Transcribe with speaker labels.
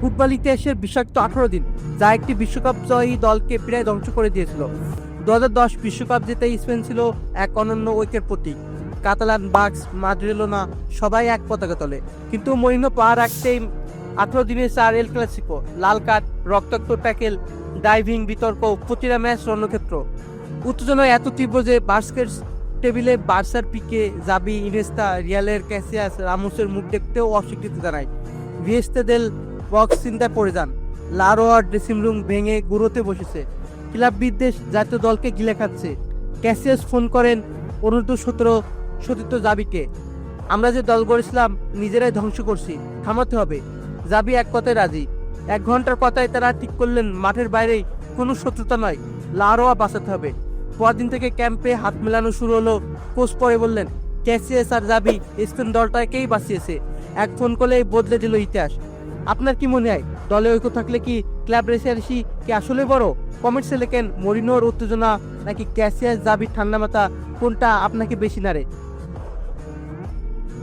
Speaker 1: Football ইতিহাসের বিষাক্ত আঠারো দিন, যা একটি বিশ্বকাপ জয়ী দলকে প্রায় ধ্বংস করে দিয়েছিল। দু বিশ্বকাপ জিতে স্পেন ছিল এক অনন্য ঐক্যের প্রতীক। কাতালান, বাক্স মাদ্রিলোনা সবাই এক পতাকা তলে। কিন্তু মরিনো পা রাখতেই আঠারো দিনে চার এল ক্লাসিকো, লাল কার্ড, রক্তাক্ত ট্যাকেল ডাইভিং বিতর্ক, প্রতিটা ম্যাচ রণক্ষেত্র। উত্তেজনা এত তীব্র যে বাস্কেট টেবিলে বার্সার পিকে, জাবি ইনেস্তা রিয়ালের ক্যাসিয়াস, রামোসের মুখ দেখতেও অস্বীকৃতি জানায়। ভিয়েস্তে দেল বক্স চিন্তায় পড়ে যান। লারোয়ার ড্রেসিং রুম ভেঙে গুঁড়োতে বসেছে। ক্লাব বিদ্বেষ জাতীয় দলকে গিলে খাচ্ছে। ক্যাসিয়াস ফোন করেন অনূর্ধ্ব সতেরো সতীর্থ জাবিকে। আমরা যে দল গড়েছিলাম, নিজেরাই ধ্বংস করছি। থামাতে হবে। জাবি এক কথায় রাজি। এক ঘণ্টার কথায় তারা ঠিক করলেন, মাঠের বাইরেই কোনো শত্রুতা নয়। লারোয়া বাঁচাতে হবে। পরদিন থেকে ক্যাম্পে হাত মেলানো শুরু হলো। কোচ পরে বললেন, ক্যাসিয়াস আর জাবি স্পেন দলটাকেই বাঁচিয়েছে। এক ফোন করলেই বদলে দিল ইতিহাস। আপনার কি মনে হয়? দলে ঐক্য থাকলে কি ক্লাব রেসিয়ারসি কি আসলে বড়? কমেন্টসে লেখেন মরিনোর উত্তেজনা নাকি ক্যাসিয়াস জাবির ঠান্ডা মাথা কোনটা আপনাকে বেশি নাড়ে?